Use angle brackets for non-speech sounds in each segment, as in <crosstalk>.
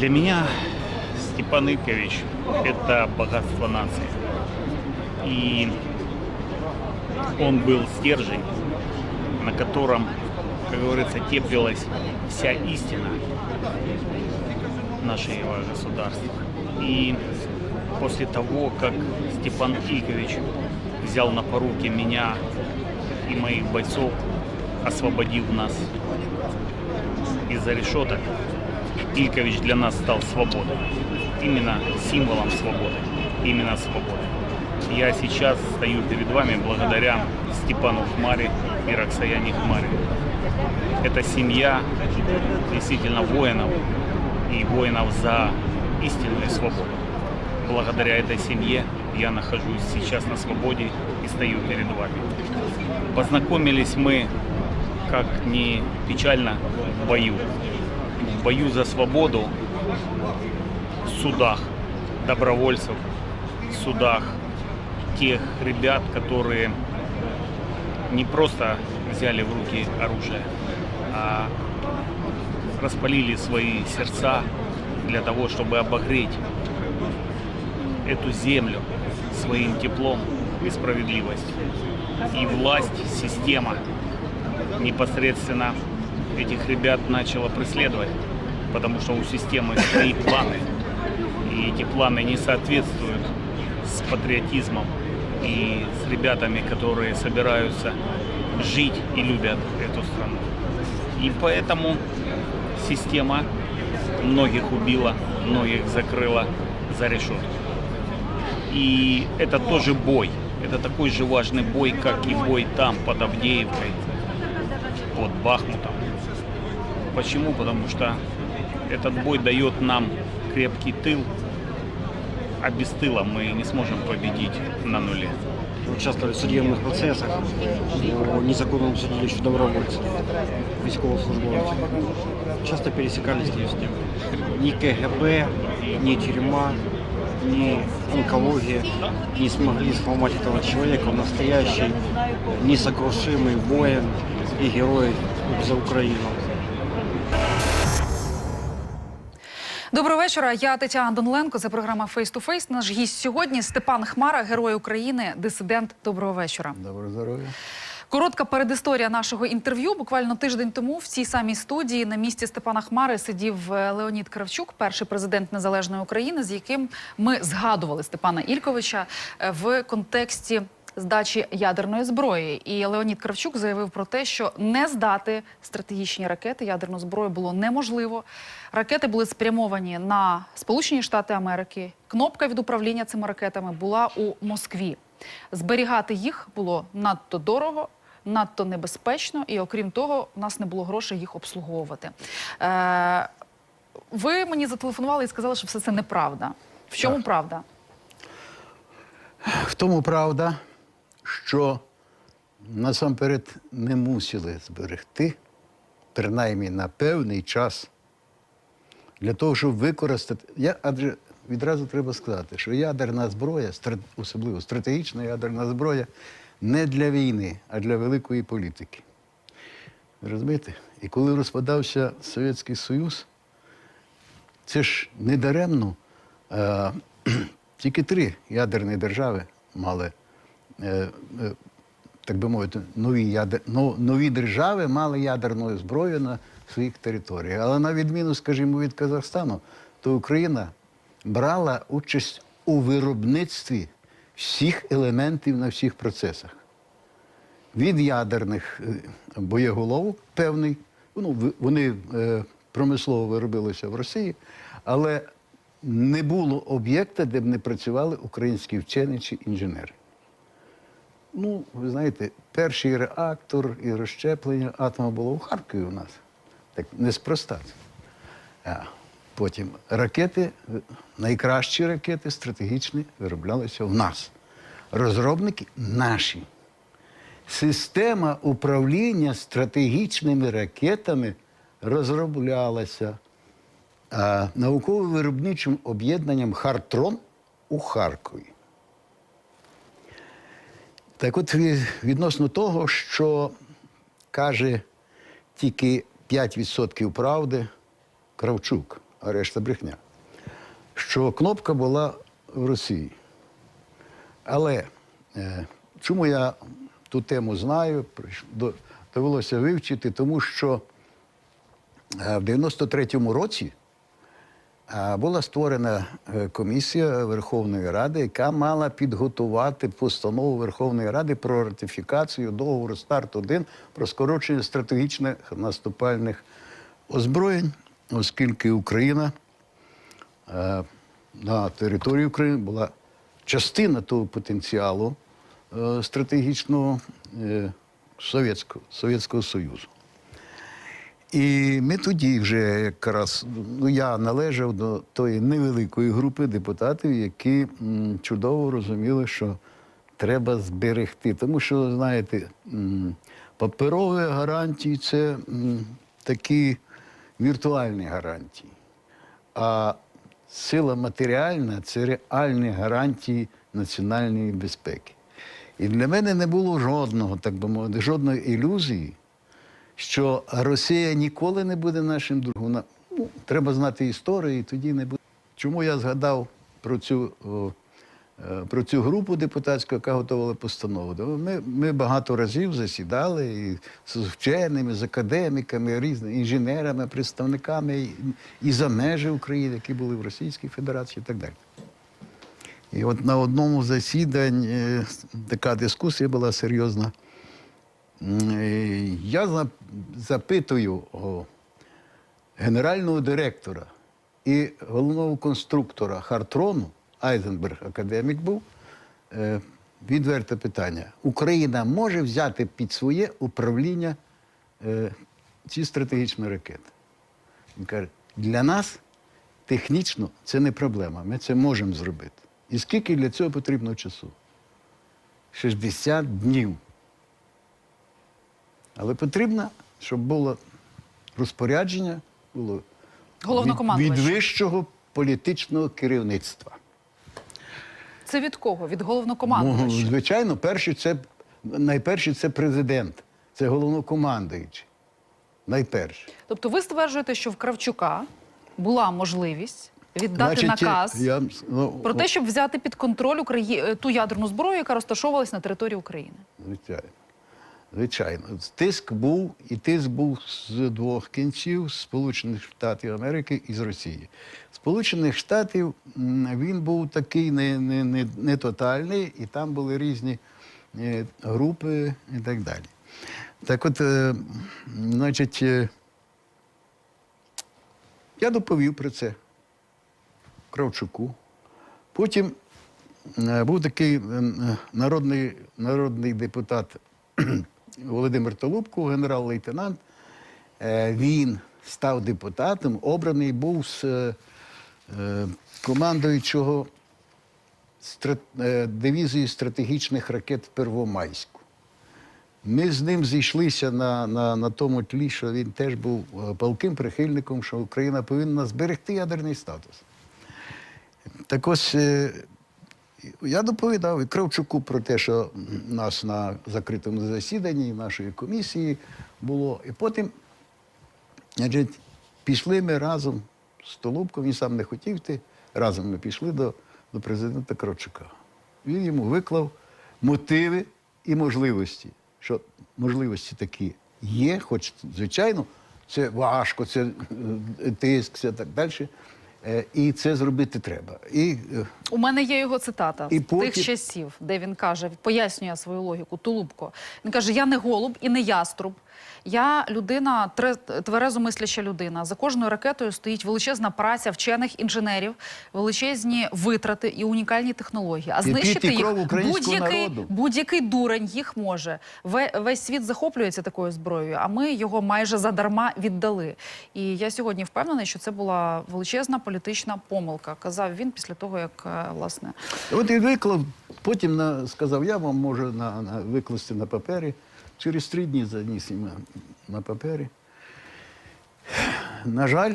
Для меня Степан Илькович – это богатство нации. И он был стержень, на котором, как говорится, теплилась вся истина нашего государства. И после того, как Степан Илькович взял на поруки меня и моих бойцов, освободив нас из-за решеток, Илькович для нас стал свободой. Именно символом свободы. Именно свободы. Я сейчас стою перед вами благодаря Степану Хмаре и Роксаяне Хмаре. Это семья действительно воинов и воинов за истинную свободу. Благодаря этой семье я нахожусь сейчас на свободе и стою перед вами. Познакомились мы, как ни печально, в бою. В бою за свободу в судах добровольцев, в судах тех ребят, которые не просто взяли в руки оружие, а распалили свои сердца для того, чтобы обогреть эту землю своим теплом и справедливостью. И власть, система непосредственно этих ребят начала преследовать, потому что у системы свои планы. И эти планы не соответствуют с патриотизмом и с ребятами, которые собираются жить и любят эту страну. И поэтому система многих убила, многих закрыла за решетку. И это тоже бой. Это такой же важный бой, как и бой там, под Авдеевкой, под Бахмутом. Почему? Потому что этот бой дает нам крепкий тыл, а без тыла мы не сможем победить на нуле. участвовали в судебных процессах по незаконному судилищу добровольцев, військовослужбовців. Часто пересекались с ним. Ни КГБ, ни тюрьма, ни онкология не смогли сломать этого человека. Он настоящий, несокрушимый воин и герой за Украину. Доброго вечора. Я Тетяна Донленко. Це програма Face to Face. Наш гість сьогодні Степан Хмара, герой України, дисидент. Доброго вечора. Доброго здоров'я. Коротка передісторія нашого інтерв'ю. Буквально тиждень тому в цій самій студії на місці Степана Хмари сидів е, Леонід Кравчук, перший президент незалежної України, з яким ми згадували Степана Ільковича е, в контексті. Здачі ядерної зброї, і Леонід Кравчук заявив про те, що не здати стратегічні ракети ядерну зброю було неможливо. Ракети були спрямовані на Сполучені Штати Америки. Кнопка від управління цими ракетами була у Москві. Зберігати їх було надто дорого, надто небезпечно, і окрім того, у нас не було грошей їх обслуговувати. Е, ви мені зателефонували і сказали, що все це неправда. В чому Так. правда? В тому правда, що насамперед не мусили зберегти, принаймні на певний час, для того, щоб використати. Я, адже відразу треба сказати, що ядерна зброя, особливо стратегічна ядерна зброя, не для війни, а для великої політики. Розумієте? І коли розпадався Совєтський Союз, це ж не даремно. Е, <clears throat> тільки три ядерні держави мали, так би мовити, нові, ядер, нові держави мали ядерну зброю на своїх територіях. Але на відміну, скажімо, від Казахстану, то Україна брала участь у виробництві всіх елементів на всіх процесах від ядерних е, боєголовок певний. Ну, вони е, промислово виробилися в Росії, але не було об'єкта, де б не працювали українські вчені чи інженери. Ну, ви знаєте, перший реактор і розщеплення атома було в Харкові у нас. Так неспроста. Потім ракети, найкращі ракети стратегічні вироблялися в нас. Розробники наші. Система управління стратегічними ракетами розроблялася науково-виробничим об'єднанням Хартрон у Харкові. Так от відносно того, що каже тільки 5% правди Кравчук. а решта брехня. Що кнопка була в Росії. Але е, чому я ту тему знаю, довелося вивчити, тому що е, в 93-му році е, була створена е, комісія Верховної Ради, яка мала підготувати постанову Верховної Ради про ратифікацію договору старт 1 про скорочення стратегічних наступальних озброєнь, оскільки Україна е, на території України була частина того потенціалу е, стратегічного Совєтського Союзу. І ми тоді вже якраз, ну я належав до тої невеликої групи депутатів, які чудово розуміли, що треба зберегти. Тому що, знаєте, м, паперові гарантії це такі віртуальні гарантії. А сила матеріальна це реальні гарантії національної безпеки. І для мене не було жодного, так би мовити, жодної ілюзії, що Росія ніколи не буде нашим другом. Ну, треба знати історію, і тоді не буде. Чому я згадав про цю, е, про цю групу депутатську, яка готувала постанову? Ми, ми багато разів засідали і з вченими, з академіками, різними інженерами, представниками і, за межі України, які були в Російській Федерації і так далі. І от на одному засіданні е, така дискусія була серйозна. Е, Я запитую генерального директора і головного конструктора Хартрону, Айзенберг академік був, е, відверте питання. Україна може взяти під своє управління е, ці стратегічні ракети? Він каже, для нас технічно це не проблема, ми це можемо зробити. І скільки для цього потрібно часу? 60 днів. Але потрібно, щоб було розпорядження, було від, від вищого політичного керівництва. Це від кого? Від Ну, звичайно, перший це, найперший це президент, це головнокомандуючий. Найперше. Тобто ви стверджуєте, що в Кравчука була можливість віддати Значить, наказ я, ну, про те, щоб взяти під контроль Украї... е, ту ядерну зброю, яка розташовувалась на території України. Звичайно. Звичайно. Тиск був, і тиск був з двох кінців Сполучених Штатів Америки і з Росії. Сполучених Штатів він був такий не, не, не, не тотальний, і там були різні е, групи і так далі. Так от, е, значить, е, я доповів про це Кравчуку. Потім був такий народний, народний депутат Володимир Толубко, генерал-лейтенант. Е, Він став депутатом, обраний був з е, е, командуючого дивізії стратегічних ракет Первомайську. Ми з ним зійшлися на, на, на тому тлі, що він теж був палким прихильником, що Україна повинна зберегти ядерний статус. Так ось я доповідав і Кравчуку про те, що нас на закритому засіданні нашої комісії було. І потім значить, пішли ми разом з Толубком, він сам не хотів йти. Разом ми пішли до, до президента Кравчука. Він йому виклав мотиви і можливості, що можливості такі є, хоч, звичайно, це важко, це е, тиск, це так далі. Е, І це зробити треба. І е, У мене є його цитата І з потім- тих часів, де він каже, пояснює свою логіку. Тулубко. Він каже: Я не голуб і не яструб. Я людина, тверезомисляща людина. За кожною ракетою стоїть величезна праця вчених інженерів, величезні витрати і унікальні технології. А знищити і їх будь-який, будь-який дурень їх може. Ве- Весь світ захоплюється такою зброєю, а ми його майже задарма віддали. І я сьогодні впевнений, що це була величезна політична помилка. Казав він після того, як е, власне От і виклав, потім на, сказав, я вам можу на, на, викласти на папері. Через три дні заніс їм на, на папері. На жаль,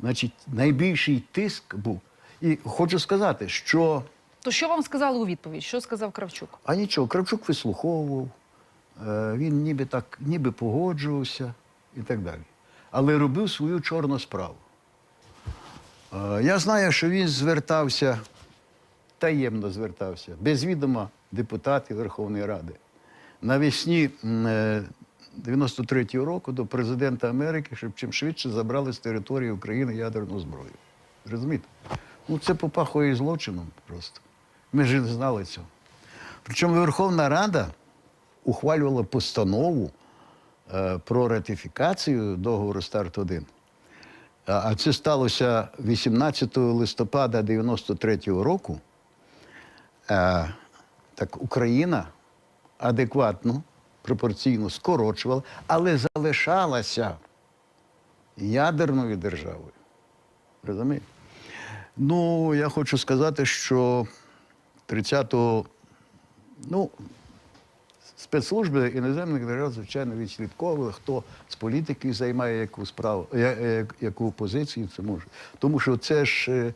значить, найбільший тиск був. І хочу сказати, що то що вам сказали у відповідь? Що сказав Кравчук? а нічого, Кравчук вислуховував, е, він ніби так, ніби погоджувався і так далі. Але робив свою чорну справу. Е, Я знаю, що він звертався, таємно звертався, без відома депутатів Верховної Ради. Навесні е, 93-го року до президента Америки, щоб чим швидше забрали з території України ядерну зброю. Розумієте? Ну, це попахує злочином просто. Ми ж не знали цього. Причому Верховна Рада ухвалювала постанову е, про ратифікацію договору Старт 1 а це сталося 18 листопада 93-го року. Е, Так Україна адекватно, пропорційно скорочувала, але залишалася ядерною державою. Розумієте? Ну, я хочу сказати, що 30-го, ну, спецслужби іноземних держав, звичайно, відслідковували, хто з політиків займає яку справу, яку позицію це може. Тому що це ж е,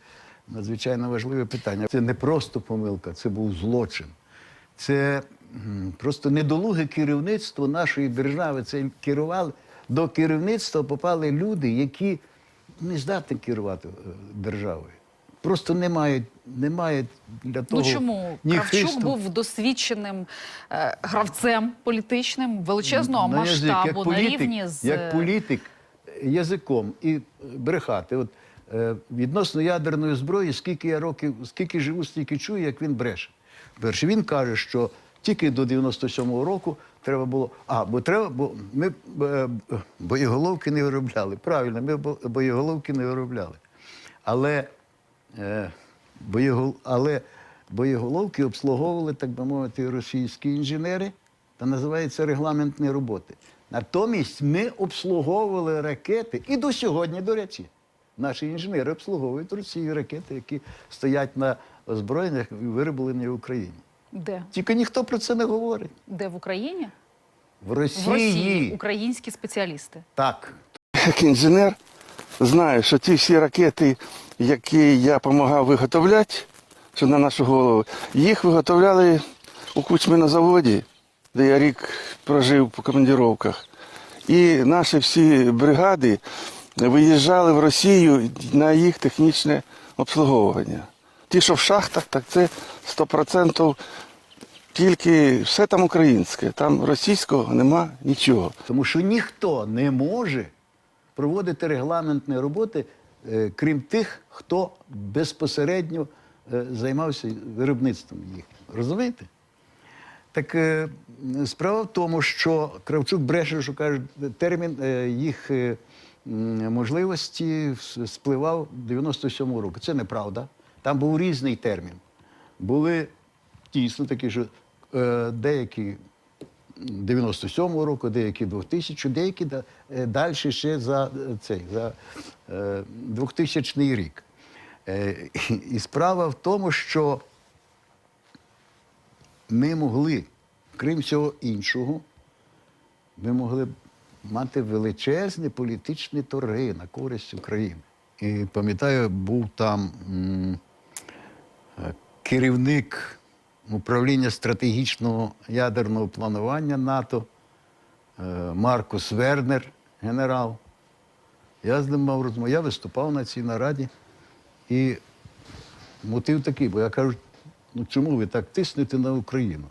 надзвичайно важливе питання. Це не просто помилка, це був злочин. Це просто недолуге керівництво нашої держави. Це керували до керівництва попали люди, які не здатні керувати е, державою. Просто не мають, не мають для того. Ну чому ні Кравчук хисту. був досвідченим е, гравцем політичним величезного на масштабу як на політик, рівні з як політик язиком і е, брехати. От е, відносно ядерної зброї, скільки я років, скільки живу, стільки чую, як він бреше. Перше, він каже, що тільки до 97-го року треба було. А, бо треба, бо ми е, боєголовки не виробляли. Правильно, ми бо- боєголовки не виробляли. Але Е, боєгол... Але боєголовки обслуговували, так би мовити, російські інженери, та називається регламентні роботи. Натомість ми обслуговували ракети, і до сьогодні, до речі, наші інженери обслуговують Росію ракети, які стоять на озброєннях і вироблені в Україні. де? Тільки ніхто про це не говорить. Де в Україні? В Росії, В Росії українські спеціалісти. так. як інженер знаю, що ті всі ракети, які я допомагав виготовляти, що на нашу голову, їх виготовляли у Кучмі на заводі, де я рік прожив по командировках. І наші всі бригади виїжджали в Росію на їх технічне обслуговування. Ті, що в шахтах, так це 100% тільки все там українське, там російського нема нічого. Тому що ніхто не може проводити регламентні роботи, е, крім тих, хто безпосередньо е, займався виробництвом їх. Розумієте? Так е, справа в тому, що Кравчук бреше, що каже, термін їх можливості спливав 97-го року. Це неправда. Там був різний термін. Були дійсно такі, що деякі 97-го року, деякі 2000, деякі е, далі ще за е, цей за е, 2000 рік. Е, і- І справа в тому, що ми могли, крім всього іншого, ми могли мати величезні політичні торги на користь України. І пам'ятаю, був там м, керівник управління стратегічного ядерного планування НАТО е, Маркус Вернер, генерал. Я з ним мав розмову. Я виступав на цій нараді. І мотив такий, бо я кажу, ну чому ви так тиснете на Україну?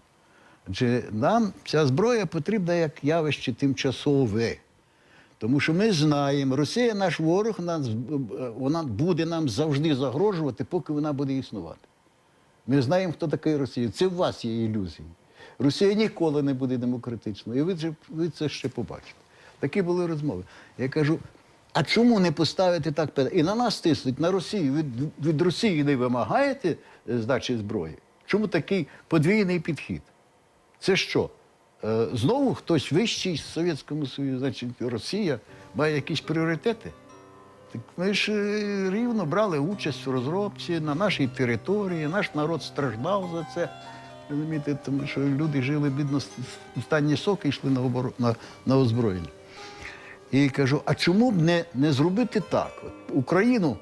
Адже нам ця зброя потрібна як явище тимчасове. Тому що ми знаємо, Росія наш ворог, е, вона буде нам завжди загрожувати, поки вона буде існувати. Ми знаємо, хто такий Росія. Це в вас є ілюзії. Росія ніколи не буде демократичною. І ви це, ви це ще побачите. Такі були розмови. Я кажу: а чому не поставити так питання? І на нас тиснуть, на Росію. Від, від Росії не вимагаєте е, здачі зброї? Чому такий подвійний підхід? Це що? Е, Знову хтось вищий в Совєтському Союзі, значить Росія має якісь пріоритети? Ми ж е, рівно брали участь в розробці на нашій території, наш народ страждав за це. Розумієте, тому що люди жили бідно, с- останні соки йшли на, оборо... на, на озброєння. І кажу: а чому б не, не зробити так? От Україну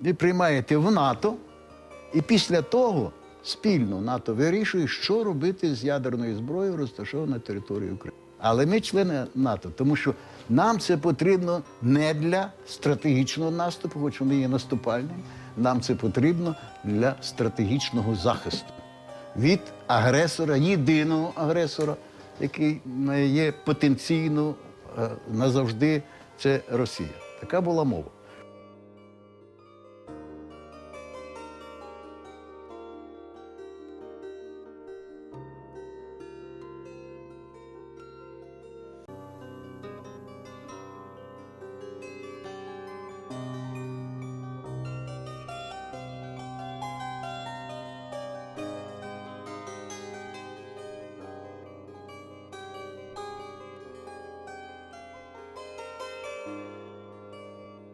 ви приймаєте в НАТО, і після того спільно НАТО вирішує, що робити з ядерною зброєю, розташованою на території України. Але ми члени НАТО, тому що нам це потрібно не для стратегічного наступу, хоч вони є наступальними. Нам це потрібно для стратегічного захисту від агресора, єдиного агресора, який е, є потенційно е, назавжди, це Росія. Така була мова.